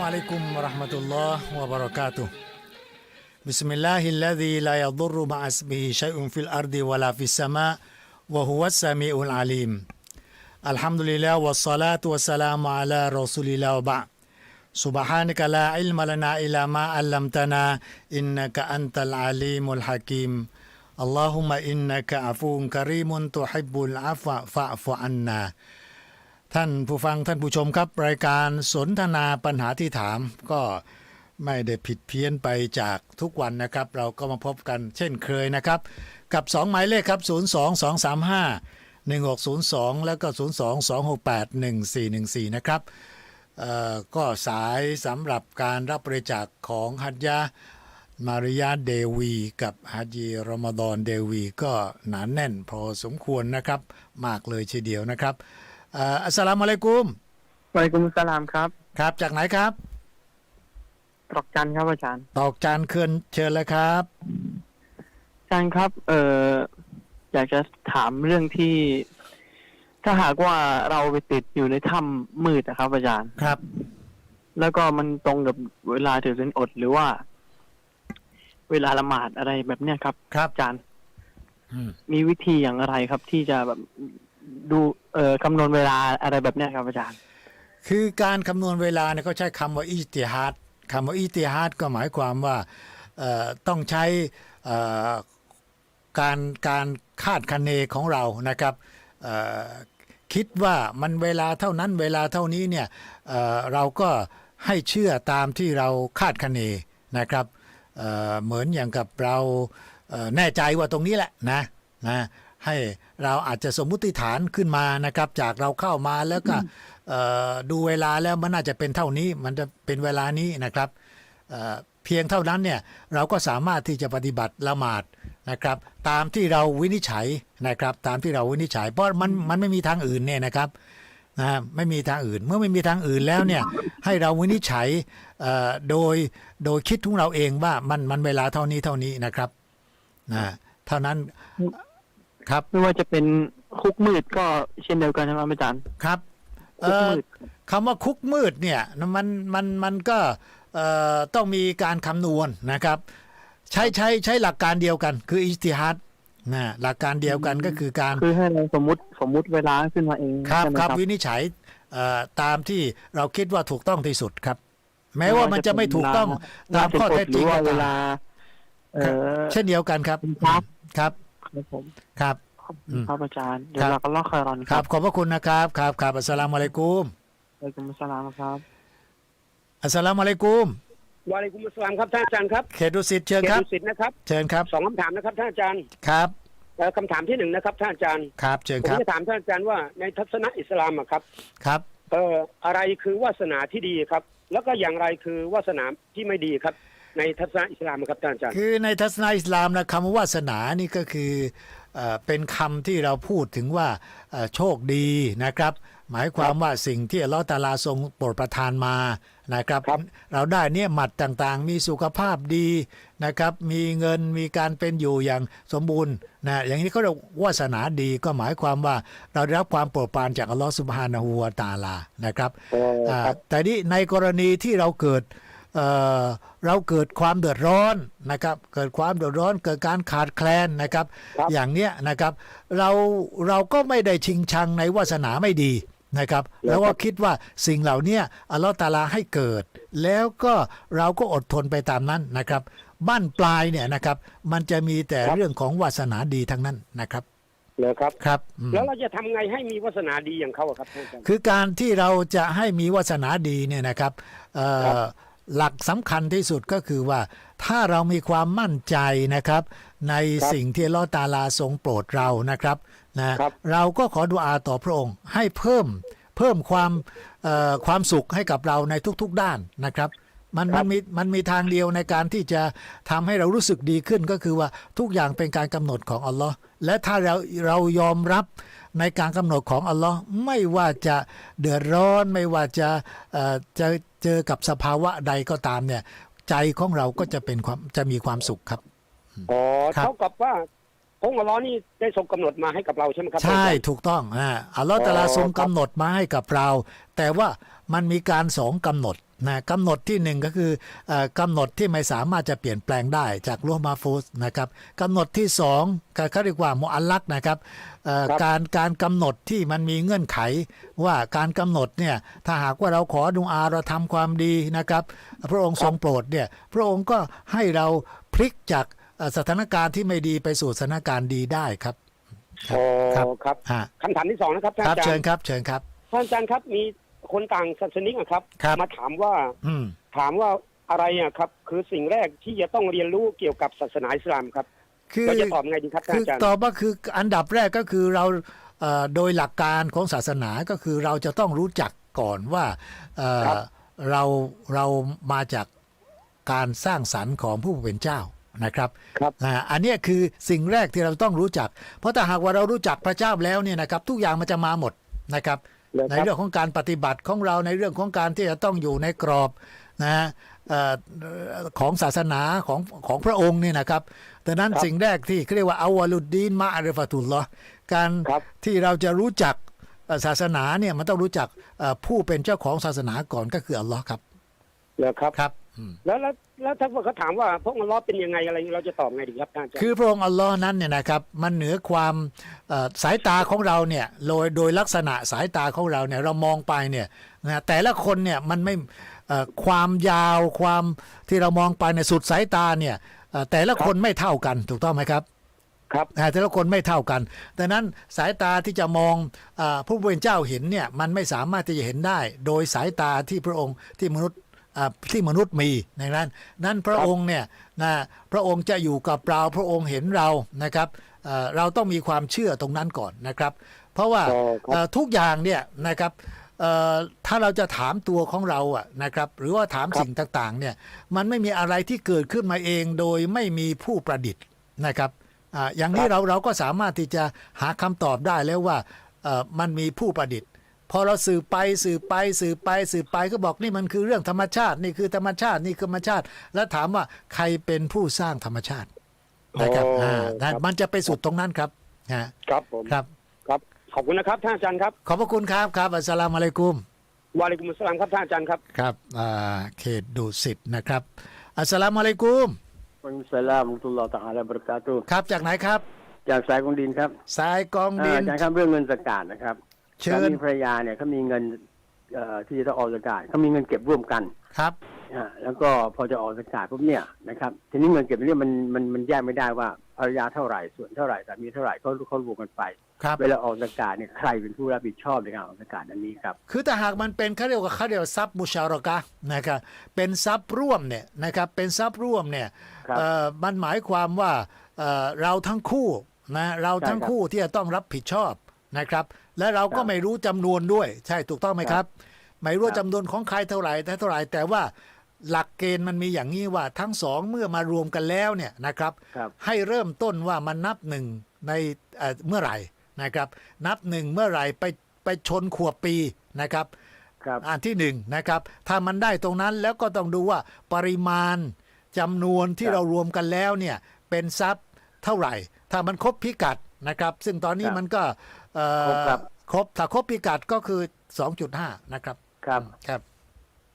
عليكم ورحمة الله وبركاته. بسم الله الذي لا يضر مع اسمه شيء في الأرض ولا في السماء وهو السميع العليم. الحمد لله والصلاة والسلام على رسول الله وبعد. سبحانك لا علم لنا إلا ما علمتنا إنك أنت العليم الحكيم. اللهم إنك عفو كريم تحب العفو فاعف عنا. ท่านผู้ฟังท่านผู้ชมครับ รายการสนทนาปัญหาที่ถาม ก็ไม่ได้ผิดเพี้ยนไปจากทุกวันนะครับ เราก็มาพบกันเช่นเคยนะครับ กับ 2 หมายเลขครับ 02235 1602 แล้วก็ 022681414 นะครับเอ่อก็สายสำหรับการรับบริจาคของฮัจยะมาริยาเดวี กับฮัจีรอมฎอนเดวี ก็หนานแน่นพอสมควรนะครับ มากเลยทีเดียวนะครับ อ่ออัสสลามุอะลัยกุมวะอะลัยกุมุสสลามครับ ครับ จากไหนครับ ตรอกจันทร์ครับอาจารย์ ตอกจานเคือนเชิญเลยครับ อาจารย์ครับ เอ่ออยากจะถามเรื่องที่ ถ้าหากว่าเราไปติดอยู่ในถ้ำมืดนะครับอาจารย์ ครับ แล้วก็มันตรงกับเวลาถือศีลอดหรือว่า เวลาละหมาดอะไรแบบเนี้ยครับครับ อาจารย์ อืม มีวิธีอย่างไรครับ ที่จะแบบ ดูเอ่อคำนวณเวลาอะไรแบบเนี้ยครับอาจารย์ คือการคำนวณเวลาเนี่ยเขาใช้คำว่าอิติฮัดคำว่าอิติฮัดก็หมายความว่าเอ่อต้องใช้เอ่อการการคาดคะเนของเรานะครับเอ่อคิดว่ามันเวลาเท่านั้นเวลาเท่านี้เนี่ยเอ่อเราก็ให้เชื่อตามที่เราคาดคะเนนะครับเอ่อเหมือนอย่างกับเราแน่ใจว่าตรงนี้แหละนะนะ ให้เราอาจจะสมมุติฐานขึ้นมานะครับ จากเราเข้ามาแล้วก็เอ่อดูเวลาแล้วมันน่าจะเป็นเท่านี้มันจะเป็นเวลานี้นะครับเอ่อเพียงเท่านั้นเนี่ยเราก็สามารถที่จะปฏิบัติละหมาดนะครับ ตามที่เราวินิจฉัยนะครับ ตามที่เราวินิจฉัย เพราะมันมันไม่มีทางอื่นเนี่ยนะครับนะไม่มีทางอื่นเมื่อไม่มีทางอื่นแล้วเนี่ยให้เราวินิจฉัยเอ่อโดยโดยคิดของเราเองว่ามันมันเวลาเท่านี้เท่านี้นะครับนะเท่านั้น ครับไม่ว่าจะเป็นคุกมืดก็เช่นเดียวกันนะครับอาจารย์ครับคุกเอ่อมืดคำว่าคุกมืดเนี่ยมันมันมันก็เอ่อต้องมีการคำนวณนะครับ ใช้ใช้ใช้หลักการเดียวกัน คืออิจติฮัดนะหลักการเดียวกันก็คือการคือให้เราสมมติสมมุติเวลาขึ้นมาเองครับใช่ไหมครับวินิจฉัยเอ่อตามที่เราคิดว่าถูกต้องที่สุดครับ แม้ว่ามันจะไม่ถูกต้องตามข้อเท็จจริงหรือก็ว่าเวตามลาเออเช่นเดียวกันครับครับ ครับครับผมครับขอบคุอืณมครับอาจารย์เดี๋ยครัวบเราก็ล่อคอยรอนครับขอบพระคุณนะครับครับครับอัสสลามุอะลัยกุมวะอะลัยกุมุสสลามครับ อัสสลามุอะลัยกุมวาเลกุมุสลามครับท่านอาจารย์ครับเขตดุสิตเชิญเขตครับ ดุสิตนะครับเชิญครับสองคำถามนะครับท่านอาจารย์ครับเอ่อคำถามที่หนึ่งนะครับท่านอาจารย์ครับเชิญผมครับจะถามท่านอาจารย์ว่าในทัศนะอิสลามอะครับครับ เอ่ออะไรคือวาสนาที่ดีครับ แล้วก็อย่างไรคือวาสนาที่ไม่ดีครับ ในทัศนะอิสลามอะครับท่านอาจารย์คือในทัศนะอิสลามนะคำว่าวาสนานี่ก็คือเอ่อเป็นคำที่เราพูดถึงว่าเอ่อโชคดีนะครับ หมายความว่าสิ่งที่อัลลอฮฺตะอาลาทรงโปรดประทานมานะครับเราได้เนี่ยหมัดต่างๆ มีสุขภาพดีนะครับ มีเงินมีการเป็นอยู่อย่างสมบูรณ์นะอย่างนี้เขาเรียกวาสนาดีก็หมายความว่าเราได้รับความโปรดปรานจากอัลลอฮฺสุบฮานะฮูวะตะอาลานะครับอ๋ออ่าครับแต่นี่ในกรณีที่เราเกิด เอ่อเราเกิดความเดือดร้อนนะครับ เกิดความเดือดร้อนเกิดการขาดแคลนนะครับครับ อย่างเนี้ยนะครับ เราเราก็ไม่ได้ชิงชังในวาสนาไม่ดีนะครับ แล้วก็คิดว่าสิ่งเหล่าเนี้ยอัลลอฮฺตะอาลาให้เกิด แล้วก็เราก็อดทนไปตามนั้นนะครับ บ้านปลายเนี่ยนะครับ มันจะมีแต่เรื่องของวาสนาดีทั้งนั้นนะครับเหรอครับครับอืมแล้วเราจะทำไงให้มีวาสนาดีอย่างเขาอะครับท่านอาจารย์คือการที่เราจะให้มีวาสนาดีเนี่ยนะครับเอ่อครับ หลักสำคัญที่สุดก็คือว่า ถ้าเรามีความมั่นใจนะครับ ในสิ่งที่อัลเลอฮฺตะอาลาทรงโปรดเรานะครับนะครับเราก็ขอดุอาต่อพระองค์ให้เพิ่มเพิ่มความเอ่อความสุขให้กับเราในทุกๆด้านนะครับมันครัมับนมีมันมีทางเดียวในการที่จะทำให้เรารู้สึกดีขึ้นก็คือว่าทุกอย่างเป็นการกำหนดของอัลลอฮ์และถ้าเราเรายอมรับในการกำหนดของอัลลอฮ์ไม่ว่าจะเดือดร้อนไม่ว่าจะเอ่อจะ เจอกับสภาวะใดก็ตามเนี่ย ใจของเราก็จะเป็นความจะมีความสุขครับอ๋อครับเท่ากับว่าองค์อัลลอฮ์นี่ได้ทรงกำหนดมาให้กับเราใช่ไหมครับ ใช่ท่านอาจารย์ถูกต้องอ่าอัลลอฮ์ตะอาลาอ๋อทรงครักำบหนดมาให้กับเรา แต่ว่ามันมีการสองกำหนด นะกำหนดที่หนึ่งก็คือเอ่อกำหนดที่ไม่สามารถจะเปลี่ยนแปลงได้จากลวมาฟูสนะครับกำหนดที่สองก็เขาเรียกว่ามุอัลลักนะครับเอ่อครับการการกำหนดที่มันมีเงื่อนไขว่าการกำหนดเนี่ยถ้าหากว่าเราขอดุอาเราทำความดีนะครับ พระองค์ทรงโปรดเนี่ยพระองค์ก็ให้เราพลิกจากเอ่อสถานการณ์ที่ไม่ดีไปสู่สถานการณ์ดีได้ครับโอ้ครับครับฮะคำถามที่สองนะครับท่านครับอาจารเชิญย์ครับเชิญครับท่านอาจารย์ครับมี คนต่างศาสนิกอะครับ ครับมาถามว่าอืม ถามว่าอะไรอะครับ คือสิ่งแรกที่จะต้องเรียนรู้เกี่ยวกับศาสนาอิสลามครับคือเราจะตอบไงดีครับท่านคืออาจารย์ ตอบว่าคืออันดับแรกก็คือเราเอ่อโดยหลักการของศาสนาก็คือเราจะต้องรู้จักก่อนว่าเอ่อครับ เราเรามาจากการสร้างสรรค์ของผู้เป็นเจ้านะครับ ครับ อ่าอันเนี้ยคือสิ่งแรกที่เราต้องรู้จัก เพราะถ้าหากว่าเรารู้จักพระเจ้าแล้วเนี่ยนะครับ ทุกอย่างมันจะมาหมดนะครับเลย ในครับเรื่องของการปฏิบัติของเราในเรื่องของการที่จะต้องอยู่ในกรอบนะฮะเอ่อของศาสนาของของพระองค์เนี่ยนะครับดังนั้นครับสิ่งแรกที่เรียกว่าอาวาลุดดีนมาอาริฟาตุลลอฮ์การครับที่เราจะรู้จักเอ่อศาสนาเนี่ยมันต้องรู้จักเอ่อผู้เป็นเจ้าของศาสนาก่อนก็คืออัลลอฮ์ครับเลยครับครับอืม แล้วแล้วแล้วถ้าเขาถามว่าพวกมันล้อฮ์เป็นยังไงอะไรเราจะตอบไงดีครับท่านอาจารย์คือพระองค์อัลลอฮ์นั้นเนี่ยนะครับ มันเหนือความเอ่อสายตาของเราเนี่ยโดยโดยลักษณะสายตาของเราเนี่ยเรามองไปเนี่ยนะแต่ละคนเนี่ยมันไม่เอ่อความยาวความที่เรามองไปในยสุดสายตาเนี่ยเอ่อแต่ละคนไม่เท่ากันถูกต้องไหมครับครับอ่าแต่ละคนไม่เท่ากันดังนั้นสายตาที่จะมองอาผู้เป็นเจ้าเห็นเนี่ยมันไม่สามารถที่จะเห็นได้ โดยสายตาที่พระองค์ที่มนุษย์อ่า ที่มนุษย์มีในนั้น นั้นพระองค์เนี่ยนะพระองค์จะอยู่กับเราพระองค์เห็นเรานะครับเอ่อเราต้องมีความเชื่อตรงนั้นก่อนนะครับ เพราะว่าอ๋อครับเอ่อทุกอย่างเนี่ยนะครับเอ่อถ้าเราจะถามตัวของเราอะนะครับ หรือว่าถามสิ่งต่างๆ เนี่ยมันไม่มีอะไรที่เกิดขึ้นมาเองโดยไม่มีผู้ประดิษฐ์นะครับอ่าอย่างนี้เราเราก็สามารถที่จะหาคำตอบได้แล้วว่าเอ่อมันมีผู้ประดิษฐ์ พอเราสืบไปสืบไปสืบไปสืบไปก็บอกนี่มันคือเรื่องธรรมชาติ นี่คือธรรมชาตินี่คือธรรมชาติ แล้วถามว่าใครเป็นผู้สร้างธรรมชาตินะครับโอ้อ่าครับมันจะไปสุดตรงนั้นครับฮะครับผมครับครับ ขอบคุณนะครับท่านอาจารย์ครับ ขอบพระคุณครับครับอัสสลามุอะลัยกุมวาเลกุมุสสลามครับท่านอาจารย์ครับครับอ่าเขตดุสิตนะครับ อัสสลามุอะลัยกุม Waalaikumsalam warahmatullahi taala wabarakatuh ครับจากไหนครับ จากสายกองดินครับ สายกองเอ่ดิอนอาจารย์ครับเรื่องเงินสกาดนะครับ เชิสาญมีภรรยาเนี่ยเขามีเงินเอ่อที่จะต้องออกสกาดเขามีเงินเก็บร่วมกันครับอ่าแล้วก็พอจะออกสกาดปุ๊บเนี่ยนะครับทีนี้เงินเก็บเนี่ยมันมันมันแยกไม่ได้ว่าภรรยาเท่าไหร่ส่วนเท่าไหร่สามีเท่าไหร่เขาเขารวมกันไป ครับ เวลาออกสกาดเนี่ยใครเป็นผู้รับผิดชอบในการออกสกาดอันนี้ครับ คือถ้าหากมันเป็นเขาเรียกว่าเขาเรียกว่าทรัพย์มุชารอกะห์นะครับเป็นทรัพย์ร่วมเนี่ยนะครับเป็นทรัพย์ร่วมเนี่ยครับเอ่อมันหมายความว่าเอ่อเราทั้งคู่นะเราทั้งใช่ครับ คู่ที่จะต้องรับผิดชอบ นะครับ และเราก็ครับไม่รู้จำนวนด้วย ใช่ถูกต้องไหมครับ ไม่รู้ครับจำนวนของใครเท่าไหร่แต่เท่าไหร่แต่ว่าหลักเกณฑ์มันมีอย่างนี้ว่าทั้งสองเมื่อมารวมกันแล้วเนี่ยนะครับครับให้เริ่มต้นว่ามันนับหนึ่งในเอ่อเมื่อไหร่นะครับ นับหนึ่งเมื่อไหร่ไปไปชนขวบปีนะครับครับอันที่หนึ่งนะครับ ถ้ามันได้ตรงนั้นแล้วก็ต้องดูว่าปริมาณจำนวนที่ครับเรารวมกันแล้วเนี่ยเป็นทรัพย์เท่าไหร่ ถ้ามันครบพิกัดนะครับ ซึ่งตอนนี้ครับมันก็ เอ่อครบครับ ครบถ้าครบพิกัดก็คือ 2.5 นะครับ ครับ ครับ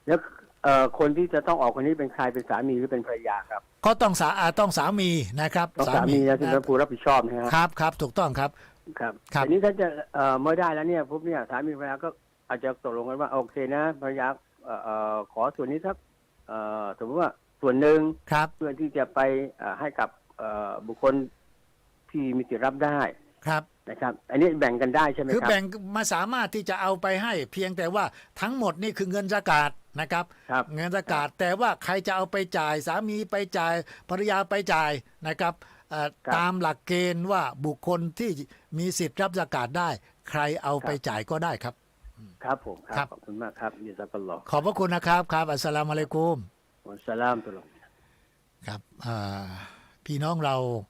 แล้วเอ่อคนที่จะต้องออกคนนี้เป็นใครเป็นสามีหรือเป็นภรรยาครับก็ต้องสาอ่าต้องสามีนะครับต้องสามีนะที่เป็นผู้รับผิดชอบนะฮะครับครับถูกต้องครับ ครับครับ ทีนี้ถ้าจะเอ่อไม่ได้แล้วเนี่ยปุ๊บเนี่ยสามีภรรยาก็อาจจะตกลงกันว่าโอเคนะภรรยาเอ่อเอ่อขอส่วนนี้สักเอ่อสมมติว่าส่วนหนึ่งครับ เพื่อที่จะไปเอ่อให้กับเอ่อบุคคลที่มีสิทธิ์รับได้ ครับนะครับ อันนี้แบ่งกันได้ใช่ไหมคือครับแบ่งมาสามารถที่จะเอาไปให้เพียงแต่ว่าทั้งหมดนี่คือเงินสกาดนะครับครับเงินสกาดแต่ว่าใครจะเอาไปจ่ายสามีไปจ่ายภรรยาไปจ่ายนะครับเอ่อครับตามหลักเกณฑ์ว่าบุคคลที่มีสิทธิ์รับสกาดได้ ใครเอาไปจ่ายก็ได้ครับ ครับผมคครัรับบขอบคุณมากครับยินดีต้อนรับขอบพระคุณนะครับครับ อัสสลามุอะลัยกุมวัสสลามตุลลอฮ์ครับอ่าพี่น้องเราเอ่อ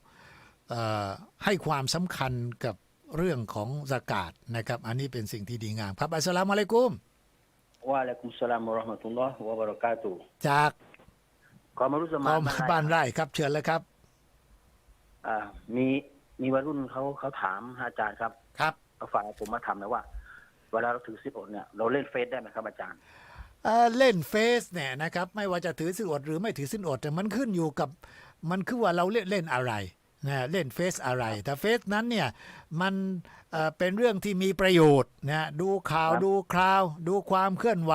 ให้ความสำคัญกับเรื่องของสกาดนะครับ อันนี้เป็นสิ่งที่ดีงามครับ อัสสลามุอะลัยกุม Waalaikumsalam warahmatullahi wabarakatuh. จากความรู้สกมานองบ้านไร่ครับ เชิญเลยครับอ่ามีมีวัยรุ่นเขาเขาถามอาจารย์ครับ ครับเขาฝากผมมาถามหนะว่า เวลาเราถือสิบอดเนี่ยเราเล่นเฟซได้ไหมครับอาจารย์เอ่อเล่นเฟซเนี่ยนะครับ ไม่ว่าจะถือสินอดหรือไม่ถือสินอดแต่มันขึ้นอยู่กับมันคือว่าเราเล่นเล่นอะไร นะเล่นเฟซอะไร แต่เฟซนั้นเนี่ยมันเอ่อเป็นเรื่องที่มีประโยชน์นะดูข่าวครับ ดูคราว ดูความเคลื่อนไหว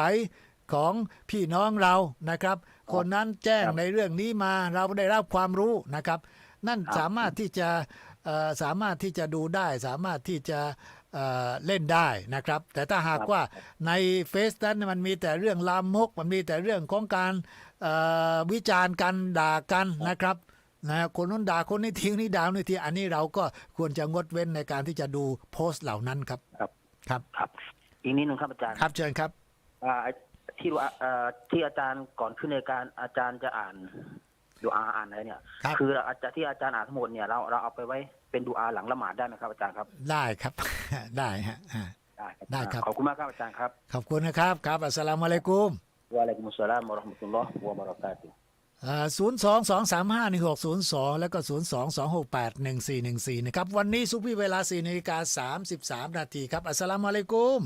ของพี่น้องเรานะครับ คนนั้นแจ้งครับในเรื่องนี้มาเราได้รับความรู้นะครับ นั่นครับสามารถที่จะเอ่อสามารถที่จะดูได้ สามารถที่จะเอ่อเล่นได้นะครับ แต่ถ้าหากว่าในเฟซนั้นมันมีแต่เรื่องลามกมันมีแต่เรื่องของการเอ่อวิจารณ์กันด่ากันนะครับ นะคนนู้นด่าคนนี้ทิ้งนี่ด่าคนนี่ทิ้งอันนี้เราก็ควรจะงดเว้นในการที่จะดูโพสต์เหล่านั้นครับ ครับครับครับ อีกนิดนึงครับอาจารย์ครับเชิญครับอ่าที่ดูอาเอ่อที่อาจารย์ก่อนขึ้นในการอาจารย์จะอ่านดูอาอ่านอะไรเนี่ยครับคืออาจารย์ที่อาจารย์อ่านทั้งหมดเนี่ยเราเราเอาไปไว้เป็นดูอาหลังละหมาดได้ไหมครับอาจารย์ครับ ได้ครับ ได้ฮะอ่าได้ครับได้ครับขอบคุณมากครับอาจารย์ครับขอบคุณนะครับครับอัสสลามุอะลัยกุมวะอะลัยกุมุสสลามวะเราะห์มะตุลลอฮ์วะบะเราะกาตุฮ์ ศูนย์สองสองสามห้าหนึ่งหกศูนย์สองแล้วก็ศูนย์สองสองหกแปดหนึ่งสี่หนึ่งสี่นะครับ วันนี้ซุปพี่เวลาสี่นาฬิกาสามสิบสามนาทีครับ อัสสลามุอะลัยกุม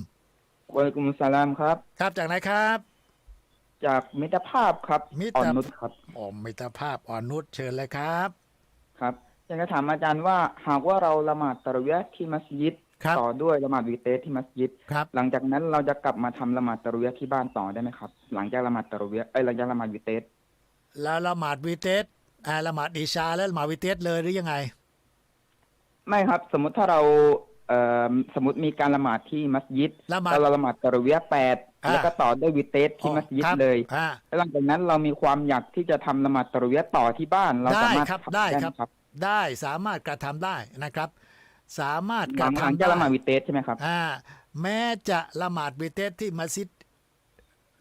วะอะลัยกุมุสสลามครับ ครับจากไหนครับ จากมิตรภาพครับมิตรอ่อนนุชครับอ๋อมิตรภาพอ่อนนุชเชิญเลยครับ ครับอยากจะถามอาจารย์ว่าหากว่าเราละหมาดตะเราะเวียะห์ที่มัสยิดครับต่อด้วยละหมาดวีเตสที่มัสยิดครับหลังจากนั้นเราจะกลับมาทำละหมาดตะเราะเวียะห์ที่บ้านต่อได้ไหมครับ หลังจากละหมาดตะเราะเวียะห์เอ้ยหลังจากละหมาดวีเตส แล้วละหมาดวีเตสอ่าละหมาดอิชาแล้วละหมาดวีเตสเลยหรือยังไง ไม่ครับสมมติถ้าเราเอ่อสมมติมีการละหมาดที่มัสยิดละหมาดแล้วเราละหมาดตะเราะเวียะห์แปดอ่า แล้วก็ต่อด้วยวีเตสที่มัสยิดครับเลย อ่า แล้วหลังจากนั้นเรามีความอยากที่จะทำละหมาดตะเราะเวียะห์ต่อที่บ้าน เราได้สามารถครับทำได้หมครับได้สามารถกระทำได้นะครับ สามารถหกลัระงหลังทำจากได้ละหมาดวีเตสใช่ไหมครับ อ่าแม้จะละหมาดวีเตสที่มัสยิด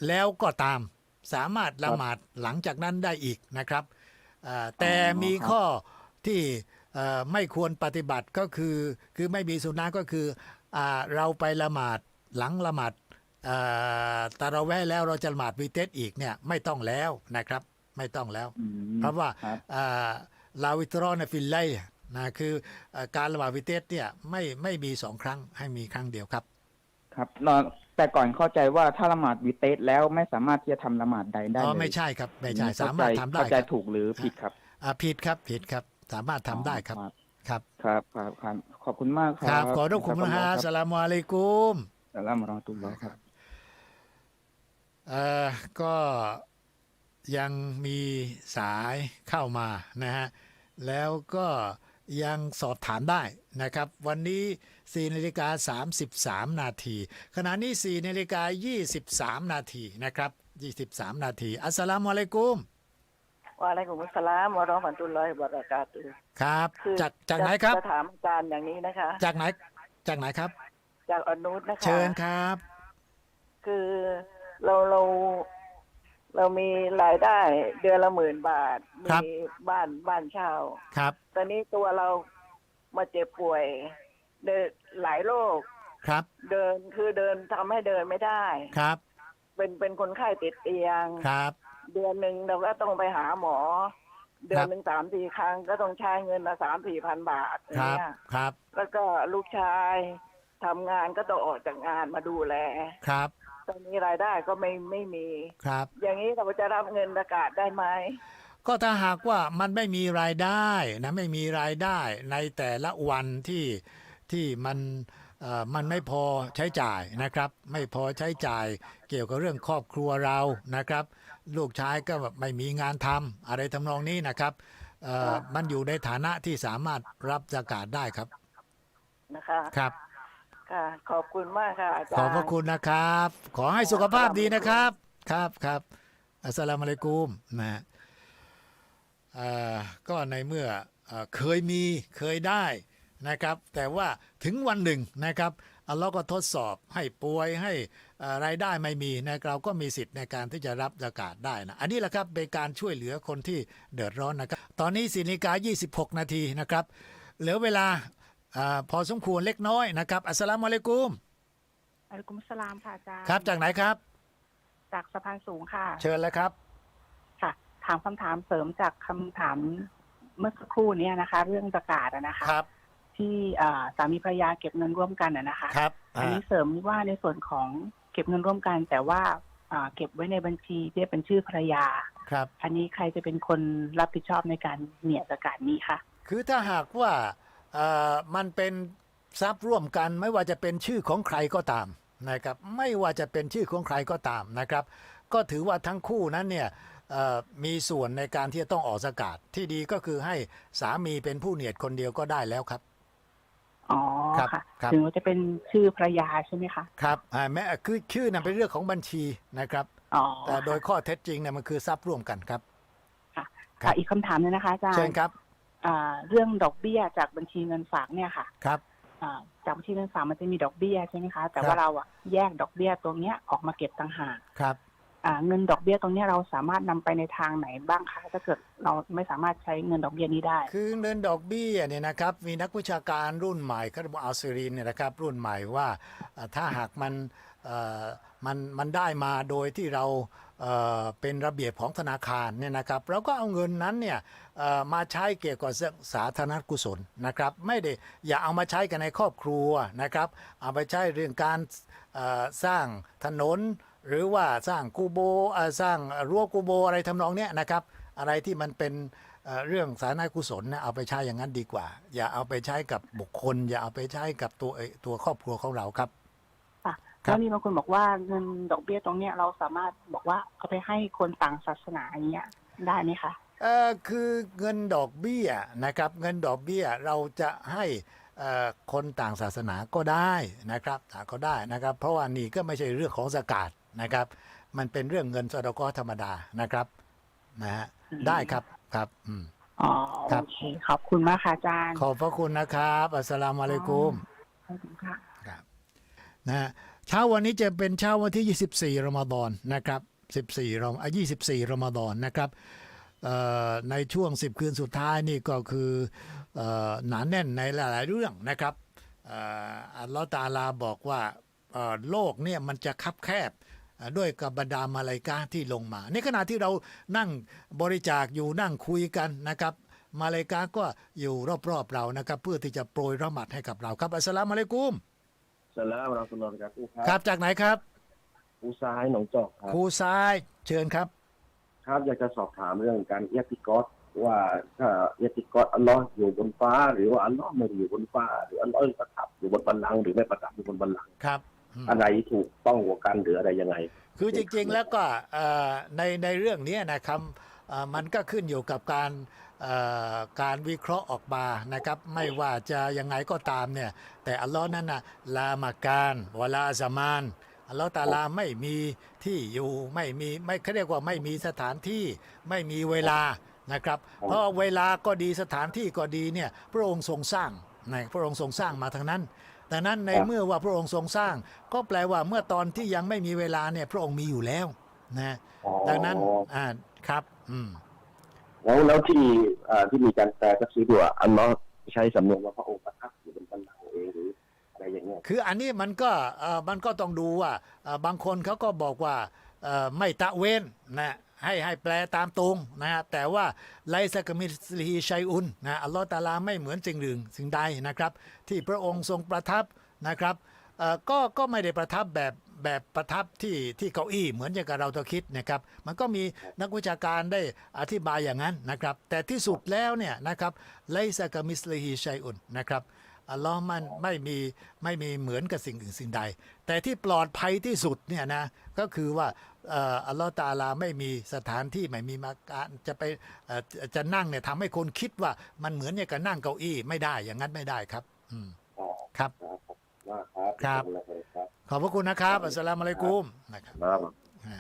แล้วก็ตาม สามารถละหมาดหลังจากนั้นได้อีกนะครับอ่าแต่อ๋อมีครับข้อที่เอ่อไม่ควรปฏิบัติก็คือคือไม่มีสุนนะก็คืออาเราไปละหมาดหลังละหมาดอ่าตะเราะแวะแล้วเราจะละหมาดวีเตสอีกเนี่ยไม่ต้องแล้วนะครับ ไม่ต้องแล้วอืมเพราะว่าครับอ่าลาวิตรอนฟิลไลนะคือเอ่อการละหมาดวิเตสเนี่ยไม่ไม่มีสองครั้งให้มีครั้งเดียวครับ ครับนอน แต่ก่อนเข้าใจว่าถ้าละหมาดวิเตสแล้วไม่สามารถที่จะทำละหมาดใดได้อ๋อเลยไม่ใช่ครับไม่ใช่เข้สามารถทำได้เข้าใจครับถูกหรือผิดครับอ่าผิดครับผิดครับ สามารถทำได้ครับครับ ครับ ครับครับขอบคุณมากคครัรับบขอทุกคุณนะฮะคสรับลามุอะลัยกุมอัสลามอะเราะห์มะตุลลอฮ์ครับเอ่อก็ยังมีสายเข้ามานะฮะแล้วก็ยังสอบถามได้นะครับ วันนี้ 4นาฬิกา33 นาที ขณะนี้ 4นาฬิกา23 นาทีนะครับ 23 นาทีอัสสลามุอะลัยกุมวะอะลัยกุมุสสลามวะเราะห์มะตุลลอฮิวะบะเราะกาตุฮ์ครับ คือจากจากจะไหนครับ จะถามอาจารย์อย่างนี้นะคะ จากไหนจากไหนครับ จากอนุชนะคะ เชิญครับ คือเราเราเรามีรายได้เดือนละหมื่นบาท ครับ มีบ้านบ้านเช่า ครับ ตอนนี้ตัวเรามาเจ็บป่วย เดินหลายโรคครับเดินคือเดินทำให้เดินไม่ได้ ครับเป็นเป็นคนไข้ติดเตียง ครับ เดือนหนึ่งเราก็ต้องไปหาหมอ เดือนหนึ่งสามสี่ครั้งก็ต้องใช้เงินละสามสี่พันบาทอคย่างรับเงี้ยครับแล้วก็ลูกชายทำงานก็ต้องออกจากงานมาดูแล ครับตอนนี้รายได้ก็ไม่ไม่มี ครับ อย่างนี้เราจะรับเงินประกาศได้ไหมก็ถ้าหากว่ามันไม่มีรายได้นะไม่มีรายได้ในแต่ละวันที่ ที่มันเอ่อมันไม่พอใช้จ่ายนะครับ ไม่พอใช้จ่ายเกี่ยวกับเรื่องครอบครัวเรานะครับ ลูกชายก็แบบไม่มีงานทำอะไรทำนองนี้นะครับเอ่อมันอยู่ในฐานะที่สามารถรับสกาศได้ครับนะคะครับค่ะขอบคุณมากค่ะอาจารย์ขอบพระคุณนะครับ ขอให้สุขภาพดีนะครับ ครับครับอัสสลามุอะลัยกุมนะฮะเอ่อก็ในเมื่อเอ่อเคยมีเคยได้ นะครับ แต่ว่าถึงวันหนึ่งนะครับอัลลอฮ์ก็ทดสอบให้ป่วยให้เอ่อรายได้ไม่มีนะเราก็มีสิทธิ์ในการที่จะรับอากาศได้นะอันนี้แหละครับเป็นการช่วยเหลือคนที่เดือดร้อนนะครับ ตอนนี้สินาฬิกา 26 นาทีนะครับ เหลือเวลาอาพอสมควรเล็กน้อยนะครับ อัสสลามุอะลัยกุมอะลัยกุมุสสลามค่ะอาจารย์ครับจากไหนครับ จากสะพานสูงค่ะ เชิญเลยครับค่ะ ถามคำถามเสริมจากคำถามเมื่อสักครู่เนี้นะคะ เรื่องประกาศอะนะคะครับ ที่อ่าสามีภรรยาเก็บเงินร่วมกันอะนะคะครับอันนี้เสริมว่าในส่วนของเก็บเงินร่วมกัน แต่ว่าอ่าเก็บไว้ในบัญชีที่เป็นชื่อภรรยาครับ อันนี้ใครจะเป็นคนรับผิดชอบในการเหนี่ยประกาศนี้คะคือถ้าหากว่าเอ่อมันเป็นทรัพย์ร่วมกันไม่ว่าจะเป็นชื่อของใครก็ตามนะครับ ไม่ว่าจะเป็นชื่อของใครก็ตามนะครับ ก็ถือว่าทั้งคู่นั้นเนี่ยเอ่อมีส่วนในการที่จะต้องออกสกาดที่ดีก็คือให้สามีเป็นผู้เนียดคนเดียวก็ได้แล้วครับ อ๋อครับค่ะครับ ถึงว่าจะเป็นชื่อภรรยาใช่ไหมคะครับอ่าแม้คือชื่อนั้นเป็นเรื่องของบัญชีนะครับ อ๋อแต่โดยข้อเท็จจริงเนี่ยมันคือทรัพย์ร่วมกันครับ ครัค่ะบอีกคำถามหนึงนะคะอาจารย์เชิญครับอ่าเรื่องดอกเบี้ยจากบัญชีเงินฝากเนี่ยค่ะครับ อ่าจากบัญชีเงินฝากมันจะมีดอกเบี้ยใช่ไหมคะ แต่ครับว่าเราอะแยกดอกเบี้ยตรงเนี้ยออกมาเก็บต่างหาก ครับอ่า เงินดอกเบี้ยตรงนี้เราสามารถนำไปในทางไหนบ้างคะถ้าเกิดเราไม่สามารถใช้เงินดอกเบี้ยนี้ได้ คือเงินดอกเบี้ยเนี่ยนะครับมีนักวิชาการรุ่นใหม่เขาเรียกว่าอัลเซรินเนี่ยนะครับรุ่นใหม่ว่าถ้าหากมันมันมันได้มาโดยที่เราเป็นระเบียบของธนาคารเนี่ยนะครับเราก็เอาเงินนั้นเนี่ยมาใช้เกี่ยวกับสาธารณกุศลนะครับไม่ได้อย่าเอามาใช้กันในครอบครัวนะครับเอาไปใช้เรื่องการสร้างถนน หรือว่าสร้างกูโบเอ่อสร้างรั้วกูโบอะไรทำนองเนี้ยนะครับ อะไรที่มันเป็นเอ่อเรื่องสาธารณกุศลเนี่ยเอาไปใช้อย่างนั้นดีกว่า อย่าเอาไปใช้กับบุคคล อย่าเอาไปใช้กับตัวเอ่อตัวครอบครัวของเราครับค่ะครับแล้วมีบางคนบอกว่าเงินดอกเบี้ยตรงเนี้ยเราสามารถบอกว่าเอาไปให้คนต่างศาสนาอย่างเงี้ยได้ไหมคะเอ่อคือเงินดอกเบี้ยนะครับ เงินดอกเบี้ยเราจะให้เอ่อคนต่างศาสนาก็ได้นะครับต่างก็ได้นะครับ เพราะว่านี่ก็ไม่ใช่เรื่องของสกาด นะครับ มันเป็นเรื่องเงินสดกธรรมดานะครับนะฮะอืมได้ครับครับอืม อ๋อครับโอเคขอบคุณมากค่ะอาจารย์ขอบพระคุณนะครับอัสสลามุอะลัยกุม ขอบคุณค่ะ ครับนะฮะเช้าวันนี้จะเป็นเช้าวันที่ 24รอมฎอนนะครับ14รอมอะ24รอมฎอนนะครับเอ่อในช่วง 10 คืนสุดท้ายนี่ก็คือเอ่อหนาแน่นในหลาย ๆ เรื่องนะครับเอ่ออัลลอฮฺตะอาลาบอกว่าเอ่อโลกเนี่ยมันจะคับแคบเอ่อ ด้วยกับบรรดามาลายกาที่ลงมา ในขณะที่เรานั่งบริจาคอยู่นั่งคุยกันนะครับ มาลายกาก็อยู่รอบๆเรานะครับ เพื่อที่จะโปรย rahmat มัดให้กับเราครับอัสสลามุอะลัยกุมสลามเราสุลต่านครับครับจากไหนครับผู้ซ้ายหนองจอกครับ ครูซ้ายเชิญครับ ครับอยากจะสอบถามเรื่องการเอียติกอสว่าถ้าเอียติกอสอัลลอฮ์อยู่บนฟ้า หรือว่าอัลลอฮ์ไม่ได้อยู่บนฟ้า หรืออัลลอฮ์ประทับอยู่บนบัลลังก์หรือไม่ประทับอยู่บนบัลลังก์ครับ อืมอะไรถูกต้องกว่ากันหรืออะไรยังไง คือจริง ๆ แล้วก็เอ่อในในเรื่องนี้นะครับเอ่อมันก็ขึ้นอยู่กับการเอ่อการวิเคราะห์ออกมานะครับ ไม่ว่าจะยังไงก็ตามเนี่ย แต่อัลลอฮ์นั้นนะลามาการวลาสมานอัลลอฮ์ตาลาไม่มีที่อยู่ไม่มีไม่เขาเรียกว่าไม่มีสถานที่ไม่มีเวลานะครับ เพราะเวลาก็ดีสถานที่ก็ดีเนี่ยพระองค์ทรงสร้างนะพระองค์ทรงสร้างมาทั้งนั้น ดังนั้นในครับเมื่อว่าพระองค์ทรงสร้าง ก็แปลว่าเมื่อตอนที่ยังไม่มีเวลาเนี่ย พระองค์มีอยู่แล้วนะอ๋อดังนั้นอ่าครับ อืม แล้วแล้วที่อ่าที่มีการแปลทักซีด้วยอัลลอฮ์ใช้สำนวนว่าพระองค์ประทับอยู่บนบัลลังก์เองหรืออะไรอย่างเงี้ยคืออันนี้มันก็เอ่อมันก็ต้องดูว่าเอ่อบางคนเขาก็บอกว่าเอ่อไม่ตะเว้นนะ ให้ให้แปลตามตรงนะฮะแต่ว่าไลซะกมิสลีชัยอุนนะอัลลอฮ์ตาลาไม่เหมือนสิ่งหนึ่งสิ่งใดนะครับ ที่พระองค์ทรงประทับนะครับเอ่อก็ก็ไม่ได้ประทับแบบแบบประทับที่ที่เก้าอี้เหมือนอย่างกับเราตัวคิดนะครับมันก็มีนักวิชาการได้อธิบายอย่างนั้นนะครับ แต่ที่สุดแล้วเนี่ยนะครับไลซะกมิสลีชัยอุนนะครับอัลลอฮ์มันไม่มีไม่มีเหมือนกับสิ่งอื่นสิ่งใด แต่ที่ปลอดภัยที่สุดเนี่ยนะก็คือว่า อ่ออัลลอฮ์ตาอาลาไม่มีสถานที่ไม่มีมาการจะไปเอ่อจะนั่งเนี่ยทำให้คนคิดว่ามันเหมือนอย่างกับนั่งเก้าอี้ไม่ได้อย่างนั้นไม่ได้ครับ อืมอ๋อครับครับขอบคุณมากครับครับขอณครับ ขอบพระคุณนะครับ อัสสลามุอะลัยกุมนะครับครับอ่า